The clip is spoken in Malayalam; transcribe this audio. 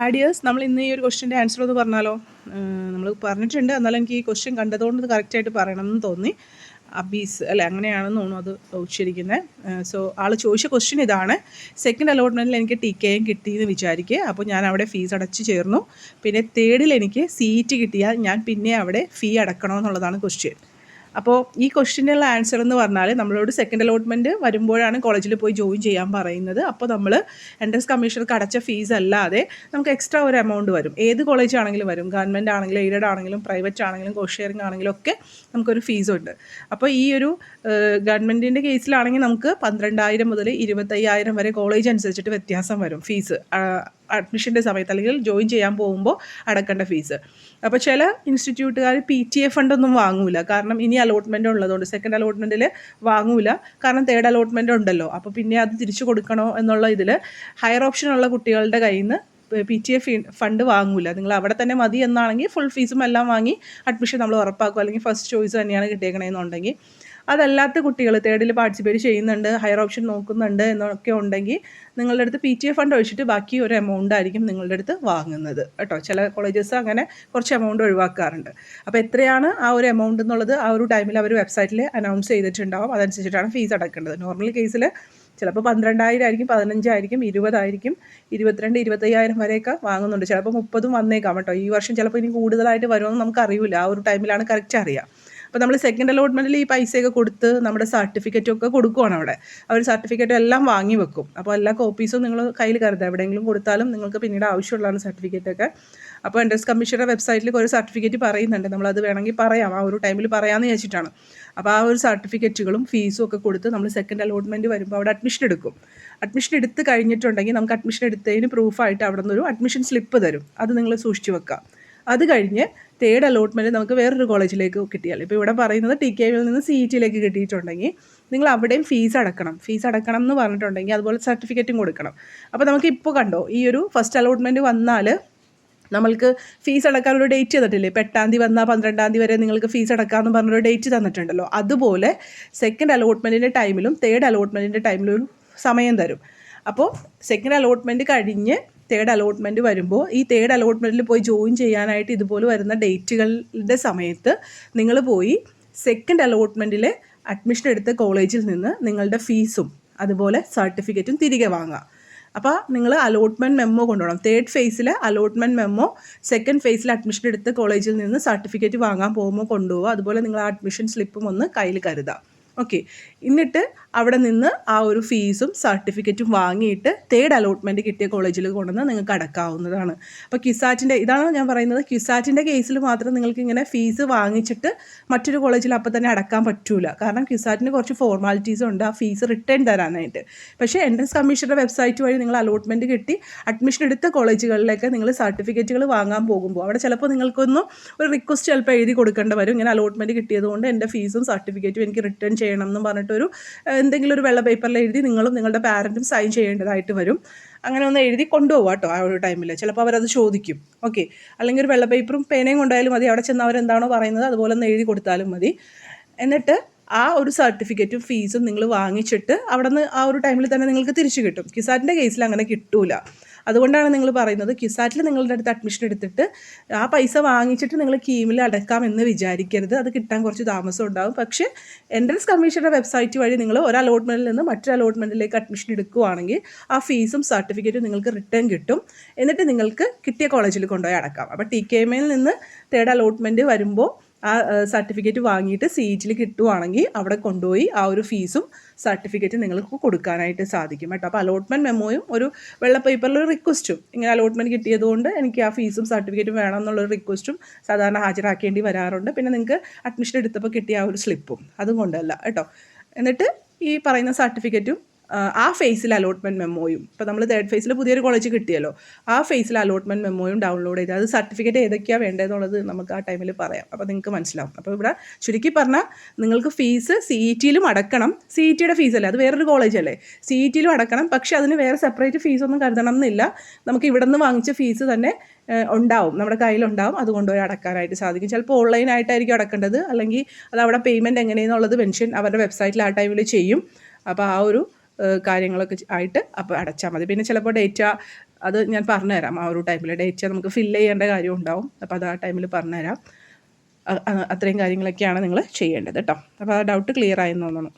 ആഡിയേഴ്സ് നമ്മൾ ഇന്ന് ഈ ഒരു ക്വസ്റ്റിന്റെ ആൻസർ എന്ന് പറഞ്ഞാലോ? നമ്മൾ പറഞ്ഞിട്ടുണ്ട്. എന്നാലും എനിക്ക് ഈ ക്വസ്റ്റ്യൻ കണ്ടതുകൊണ്ട് കറക്റ്റായിട്ട് പറയണം എന്ന് തോന്നി. അബീസ് അല്ലെ? അങ്ങനെയാണെന്ന് തോന്നുന്നു അത് ഉച്ചരിക്കുന്നത് സോ ആൾ ചോദിച്ച ക്വസ്റ്റ്യൻ ഇതാണ്. സെക്കൻഡ് അലോട്ട്മെന്റിൽ എനിക്ക് ടി കെയും കിട്ടിയെന്ന് വിചാരിക്കുക അപ്പോൾ ഞാൻ അവിടെ ഫീസ് അടച്ച് ചേർന്നു. പിന്നെ തേർഡിൽ എനിക്ക് സീറ്റ് കിട്ടിയാൽ ഞാൻ പിന്നെ അവിടെ ഫീ അടക്കണമെന്നുള്ളതാണ് ക്വസ്റ്റ്യൻ അപ്പോൾ ഈ ക്വസ്റ്റിനുള്ള ആൻസർ എന്ന് പറഞ്ഞാൽ നമ്മളോട് സെക്കൻഡ് അലോട്ട്മെന്റ് വരുമ്പോഴാണ് കോളേജിൽ പോയി ജോയിൻ ചെയ്യാൻ പറയുന്നത്. അപ്പോൾ നമ്മൾ എൻട്രൻസ് കമ്മീഷണർക്ക് അടച്ച ഫീസ് അല്ലാതെ നമുക്ക് എക്സ്ട്രാ ഒരു എമൗണ്ട് വരും. ഏത് കോളേജ് ആണെങ്കിലും വരും. ഗവൺമെന്റ് ആണെങ്കിലും എയ്ഡഡ് ആണെങ്കിലും പ്രൈവറ്റ് ആണെങ്കിലും കോ ഷെയറിംഗ് ആണെങ്കിലും ഒക്കെ നമുക്കൊരു ഫീസുണ്ട് അപ്പോൾ ഈ ഒരു ഗവൺമെന്റിന്റെ കേസിലാണെങ്കിൽ നമുക്ക് പന്ത്രണ്ടായിരം മുതൽ ഇരുപത്തയ്യായിരം വരെ കോളേജ് അനുസരിച്ചിട്ട് വ്യത്യാസം വരും ഫീസ് അഡ്മിഷന്റെ സമയത്ത് അല്ലെങ്കിൽ ജോയിൻ ചെയ്യാൻ പോകുമ്പോൾ അടക്കേണ്ട ഫീസ് അപ്പോൾ ചില ഇൻസ്റ്റിറ്റ്യൂട്ടുകാർ പി ടി എ ഫണ്ടൊന്നും വാങ്ങൂല. കാരണം ഇനി അലോട്ട്മെന്റ് ഉള്ളതുകൊണ്ട് സെക്കൻഡ് അലോട്ട്മെന്റിൽ വാങ്ങൂല. കാരണം തേർഡ് അലോട്ട്മെന്റ് ഉണ്ടല്ലോ. അപ്പോൾ പിന്നെ അത് തിരിച്ചു കൊടുക്കണോ എന്നുള്ള ഇതിൽ ഹയർ ഓപ്ഷൻ ഉള്ള കുട്ടികളുടെ കയ്യിൽ നിന്ന് പി ടി എ ഫണ്ട് വാങ്ങൂല. നിങ്ങൾ അവിടെ തന്നെ മതി എന്നാണെങ്കിൽ ഫുൾ ഫീസും എല്ലാം വാങ്ങി അഡ്മിഷൻ നമ്മൾ ഉറപ്പാക്കും. അല്ലെങ്കിൽ ഫസ്റ്റ് ചോയ്സ് തന്നെയാണ് കിട്ടിയേക്കണേന്നുണ്ടെങ്കിൽ. അതല്ലാത്ത കുട്ടികൾ തേർഡിൽ പാർട്ടിസിപ്പേറ്റ് ചെയ്യുന്നുണ്ട് ഹയർ ഓപ്ഷൻ നോക്കുന്നുണ്ട് എന്നൊക്കെ ഉണ്ടെങ്കിൽ നിങ്ങളുടെ അടുത്ത് പി ടി എ ഫണ്ട് ഒഴിച്ചിട്ട് ബാക്കി ഒരു എമൗണ്ട് ആയിരിക്കും നിങ്ങളുടെ അടുത്ത് വാങ്ങുന്നത്. കേട്ടോ. ചില കോളേജസ് അങ്ങനെ കുറച്ച് എമൗണ്ട് ഒഴിവാക്കാറുണ്ട്. അപ്പോൾ എത്രയാണ് ആ ഒരു എമൗണ്ട് എന്നുള്ളത് ആ ഒരു ടൈമിൽ അവർ വെബ്സൈറ്റിൽ അനൗൺസ് ചെയ്തിട്ടുണ്ടാവും. അതനുസരിച്ചിട്ടാണ് ഫീസ് അടക്കേണ്ടത്. നോർമൽ കേസിൽ ചിലപ്പോൾ പന്ത്രണ്ടായിരം ആയിരിക്കും പതിനഞ്ചായിരിക്കും ഇരുപതായിരിക്കും ഇരുപത്തിരണ്ട് ഇരുപത്തയ്യായിരം വരെയൊക്കെ വാങ്ങുന്നുണ്ട്. ചിലപ്പോൾ മുപ്പതും വന്നേക്കാം കേട്ടോ. ഈ വർഷം ചിലപ്പോൾ ഇനി കൂടുതലായിട്ട് വരുമെന്ന് നമുക്ക് അറിയില്ല ആ ഒരു ടൈമിലാണ് കറക്റ്റ് അറിയാം അപ്പോൾ നമ്മൾ സെക്കൻഡ് അലോട്ട്മെന്റിൽ ഈ പൈസയൊക്കെ കൊടുത്ത് നമ്മുടെ സർട്ടിഫിക്കറ്റും ഒക്കെ കൊടുക്കുവാണ് അവിടെ. അവർ സർട്ടിഫിക്കറ്റ് എല്ലാം വാങ്ങി വെക്കും. അപ്പോൾ എല്ലാ കോപ്പീസും നിങ്ങൾ കയ്യിൽ കരുതുക എവിടെയെങ്കിലും കൊടുത്താലും നിങ്ങൾക്ക് പിന്നീട് ആവശ്യമുള്ളതാണ് സർട്ടിഫിക്കറ്റൊക്കെ അപ്പോൾ എൻട്രൻസ് കമ്മീഷന്റെ വെബ്സൈറ്റിൽ ഒരു സർട്ടിഫിക്കറ്റ് പറയുന്നുണ്ട്. നമ്മളത് വേണമെങ്കിൽ പറയാം. ആ ഒരു ടൈമിൽ പറയാമെന്ന് വെച്ചിട്ടാണ് അപ്പോൾ ആ ഒരു സർട്ടിഫിക്കറ്റുകളും ഫീസും ഒക്കെ കൊടുത്ത് നമ്മൾ സെക്കൻഡ് അലോട്ട്മെന്റ് വരുമ്പോൾ അവിടെ അഡ്മിഷൻ എടുക്കും. അഡ്മിഷൻ എടുത്ത് കഴിഞ്ഞിട്ടുണ്ടെങ്കിൽ നമുക്ക് അഡ്മിഷൻ എടുത്തതിന് പ്രൂഫായിട്ട് അവിടെ നിന്നൊരു അഡ്മിഷൻ സ്ലിപ്പ് തരും. അത് നിങ്ങൾ സൂക്ഷിച്ചു വെക്കാം അത് കഴിഞ്ഞ് തേർഡ് അലോട്ട്മെന്റ് നമുക്ക് വേറൊരു കോളേജിലേക്ക് കിട്ടിയാൽ. ഇപ്പോൾ ഇവിടെ പറയുന്നത് ടി കെ വിയിൽ നിന്ന് സി ഇ ടിയിലേക്ക് കിട്ടിയിട്ടുണ്ടെങ്കിൽ നിങ്ങൾ അവിടെയും ഫീസ് അടക്കണം. ഫീസ് അടക്കണം എന്ന് പറഞ്ഞിട്ടുണ്ടെങ്കിൽ അതുപോലെ സർട്ടിഫിക്കറ്റും കൊടുക്കണം. അപ്പോൾ നമുക്ക് ഇപ്പോൾ കണ്ടോ ഈ ഒരു ഫസ്റ്റ് അലോട്ട്മെന്റ് വന്നാൽ നമ്മൾക്ക് ഫീസ് അടക്കാനുള്ള ഡേറ്റ് തന്നിട്ടില്ലേ? ഇപ്പോൾ എട്ടാം തീയതി വന്നാൽ പന്ത്രണ്ടാം തീയതി വരെ നിങ്ങൾക്ക് ഫീസ് അടക്കാമെന്ന് പറഞ്ഞൊരു ഡേറ്റ് തന്നിട്ടുണ്ടല്ലോ. അതുപോലെ സെക്കൻഡ് അലോട്ട്മെന്റിന്റെ ടൈമിലും തേർഡ് അലോട്ട്മെന്റിന്റെ ടൈമിലും ഒരു സമയം തരും. അപ്പോൾ സെക്കൻഡ് അലോട്ട്മെന്റ് കഴിഞ്ഞ് തേർഡ് അലോട്ട്മെന്റ് വരുമ്പോൾ ഈ തേർഡ് അലോട്ട്മെന്റിൽ പോയി ജോയിൻ ചെയ്യാനായിട്ട് ഇതുപോലെ വരുന്ന ഡേറ്റുകളുടെ സമയത്ത് നിങ്ങൾ പോയി സെക്കൻഡ് അലോട്ട്മെന്റിൽ അഡ്മിഷൻ എടുത്ത കോളേജിൽ നിന്ന് നിങ്ങളുടെ ഫീസും അതുപോലെ സർട്ടിഫിക്കറ്റും തിരികെ വാങ്ങുക. അപ്പോൾ നിങ്ങൾ അലോട്ട്മെന്റ് മെമ്മോ കൊണ്ടുപോകണം തേർഡ് ഫേസിൽ അലോട്ട്മെന്റ് മെമ്മോ സെക്കൻഡ് ഫേസിൽ അഡ്മിഷൻ എടുത്ത കോളേജിൽ നിന്ന് സർട്ടിഫിക്കറ്റ് വാങ്ങാൻ പോകുമ്പോൾ കൊണ്ടുപോകുക അതുപോലെ നിങ്ങൾ അഡ്മിഷൻ സ്ലിപ്പും ഒന്ന് കയ്യിൽ കരുതാം ഓക്കെ എന്നിട്ട് അവിടെ നിന്ന് ആ ഒരു ഫീസും സർട്ടിഫിക്കറ്റും വാങ്ങിയിട്ട് തേർഡ് അലോട്ട്മെന്റ് കിട്ടിയ കോളേജിൽ കൊണ്ടുവന്ന് നിങ്ങൾക്ക് അടക്കാവുന്നതാണ്. അപ്പോൾ കിസാറ്റിന്റെ ഇതാണ് ഞാൻ പറയുന്നത് കിസാറ്റിന്റെ കേസിൽ മാത്രം നിങ്ങൾക്ക് ഇങ്ങനെ ഫീസ് വാങ്ങിച്ചിട്ട് മറ്റൊരു കോളേജിൽ അപ്പോൾ തന്നെ അടക്കാൻ പറ്റൂല. കാരണം കിസാറ്റിന് കുറച്ച് ഫോർമാലിറ്റീസ് ഉണ്ട് ആ ഫീസ് റിട്ടേൺ തരാനായിട്ട്. പക്ഷേ എൻട്രൻസ് കമ്മീഷന്റെ വെബ്സൈറ്റ് വഴി നിങ്ങൾ അലോട്ട്മെന്റ് കിട്ടി അഡ്മിഷൻ എടുത്ത കോളേജുകളിലേക്ക് നിങ്ങൾ സർട്ടിഫിക്കറ്റുകൾ വാങ്ങാൻ പോകുമ്പോൾ അവിടെ ചിലപ്പോൾ നിങ്ങൾക്കൊന്നും ഒരു റിക്വസ്റ്റ് ചിലപ്പോൾ എഴുതി കൊടുക്കേണ്ടി വരും. ഇങ്ങനെ അലോട്ട്മെന്റ് കിട്ടിയതുകൊണ്ട് എന്റെ ഫീസും സർട്ടിഫിക്കറ്റും എനിക്ക് റിട്ടേൺ ചെയ്യണം എന്ന് പറഞ്ഞിട്ടൊരു എന്തെങ്കിലും ഒരു വെള്ള പേപ്പറിൽ എഴുതി നിങ്ങളും നിങ്ങളുടെ പാരന്റും സൈൻ ചെയ്യേണ്ടതായിട്ട് വരും. അങ്ങനെ ഒന്ന് എഴുതി കൊണ്ടുപോകാം കേട്ടോ ആ ഒരു ടൈമിൽ ചിലപ്പോൾ അവരത് ചോദിക്കും. ഓക്കെ അല്ലെങ്കിൽ ഒരു വെള്ള പേപ്പറും പേനയും കൊണ്ടായാലും മതി. അവിടെ ചെന്ന് അവരെന്താണോ പറയുന്നത് അതുപോലെ ഒന്ന് എഴുതി കൊടുത്താലും മതി. എന്നിട്ട് ആ ഒരു സർട്ടിഫിക്കറ്റും ഫീസും നിങ്ങൾ വാങ്ങിച്ചിട്ട് അവിടെ നിന്ന് ആ ഒരു ടൈമിൽ തന്നെ നിങ്ങൾക്ക് തിരിച്ചു കിട്ടും. കിസാറ്റിന്റെ കേസിൽ അങ്ങനെ കിട്ടൂല. അതുകൊണ്ടാണ് നിങ്ങൾ പറയുന്നത് ക്യുസാറ്റിൽ നിങ്ങളുടെ അടുത്ത് അഡ്മിഷൻ എടുത്തിട്ട് ആ പൈസ വാങ്ങിച്ചിട്ട് നിങ്ങൾ കീമിൽ അടക്കാം എന്ന് വിചാരിക്കരുത്. അത് കിട്ടാൻ കുറച്ച് താമസം ഉണ്ടാകും പക്ഷേ എൻട്രൻസ് കമ്മീഷന്റെ വെബ്സൈറ്റ് വഴി നിങ്ങൾ ഒരു അലോട്ട്മെന്റിൽ നിന്ന് മറ്റൊരു അലോട്ട്മെന്റിലേക്ക് അഡ്മിഷൻ എടുക്കുകയാണെങ്കിൽ ആ ഫീസും സർട്ടിഫിക്കറ്റും നിങ്ങൾക്ക് റിട്ടേൺ കിട്ടും. എന്നിട്ട് നിങ്ങൾക്ക് കിട്ടിയ കോളേജിൽ കൊണ്ടുപോയി അടക്കാം. അപ്പോൾ ടി കെ എമ്മയിൽ നിന്ന് തേർഡ് അലോട്ട്മെന്റ് വരുമ്പോൾ ആ സർട്ടിഫിക്കറ്റ് വാങ്ങിയിട്ട് സി സീറ്റിൽ കിട്ടുവാണെങ്കിൽ അവിടെ കൊണ്ടുപോയി ആ ഒരു ഫീസും സർട്ടിഫിക്കറ്റ് നിങ്ങൾക്ക് കൊടുക്കാനായിട്ട് സാധിക്കും കേട്ടോ. അപ്പോൾ അലോട്ട്മെന്റ് മെമ്മോയും ഒരു വെള്ള പേപ്പറിൽ ഒരു റിക്വസ്റ്റും ഇങ്ങനെ അലോട്ട്മെന്റ് കിട്ടിയതുകൊണ്ട് എനിക്ക് ആ ഫീസും സർട്ടിഫിക്കറ്റും വേണം എന്നുള്ളൊരു റിക്വസ്റ്റും സാധാരണ ഹാജരാക്കേണ്ടി വരാറുണ്ട്. പിന്നെ നിങ്ങൾക്ക് അഡ്മിഷൻ എടുത്തപ്പോൾ കിട്ടിയ ആ ഒരു സ്ലിപ്പും അതും കൊണ്ടല്ല കേട്ടോ. എന്നിട്ട് ഈ പറയുന്ന സർട്ടിഫിക്കറ്റും ആ ഫേസിൽ അലോട്ട്മെന്റ് മെമ്മോയും ഇപ്പോൾ നമ്മൾ തേർഡ് ഫേസിൽ പുതിയൊരു കോളേജ് കിട്ടിയല്ലോ ആ ഫേസിൽ അലോട്ട്മെന്റ് മെമ്മോയും ഡൗൺലോഡ് ചെയ്ത് അത് സർട്ടിഫിക്കറ്റ് ഏതൊക്കെയാണ് വേണ്ടതെന്നുള്ളത് നമുക്ക് ആ ടൈമിൽ പറയാം. അപ്പോൾ നിങ്ങൾക്ക് മനസ്സിലാവും. അപ്പോൾ ഇവിടെ ചുരുക്കി പറഞ്ഞാൽ നിങ്ങൾക്ക് ഫീസ് സി ഇ ടിയിലും അടക്കണം. സി ഇ ടിയുടെ ഫീസല്ലേ അത് വേറൊരു കോളേജല്ലേ സി ഇ ടിയിലും അടക്കണം. പക്ഷേ അതിന് വേറെ സെപ്പറേറ്റ് ഫീസൊന്നും കരുതണം എന്നില്ല. നമുക്ക് ഇവിടെ നിന്ന് വാങ്ങിച്ച ഫീസ് തന്നെ ഉണ്ടാവും. നമ്മുടെ കയ്യിലുണ്ടാവും. അതുകൊണ്ട് ഒരു അടക്കാനായിട്ട് സാധിക്കും. ചിലപ്പോൾ ഓൺലൈനായിട്ടായിരിക്കും അടക്കേണ്ടത്. അല്ലെങ്കിൽ അത് അവിടെ പേയ്മെന്റ് എങ്ങനെയെന്നുള്ളത് മെൻഷൻ അവരുടെ വെബ്സൈറ്റിൽ ആ ടൈമിൽ ചെയ്യും. അപ്പോൾ ആ ഒരു കാര്യങ്ങളൊക്കെ ആയിട്ട് അപ്പോൾ അടച്ചാൽ മതി. പിന്നെ ചിലപ്പോൾ ഡേറ്റ അത് ഞാൻ പറഞ്ഞുതരാം. ആ ഒരു ടൈമിൽ ഡേറ്റ നമുക്ക് ഫില്ല് ചെയ്യേണ്ട കാര്യം ഉണ്ടാവും. അപ്പോൾ അത് ആ ടൈമിൽ പറഞ്ഞുതരാം. അത്രയും കാര്യങ്ങളൊക്കെയാണ് നിങ്ങൾ ചെയ്യേണ്ടത് കേട്ടോ അപ്പോൾ ആ ഡൗട്ട് ക്ലിയർ ആയെന്ന് തോന്നുന്നു.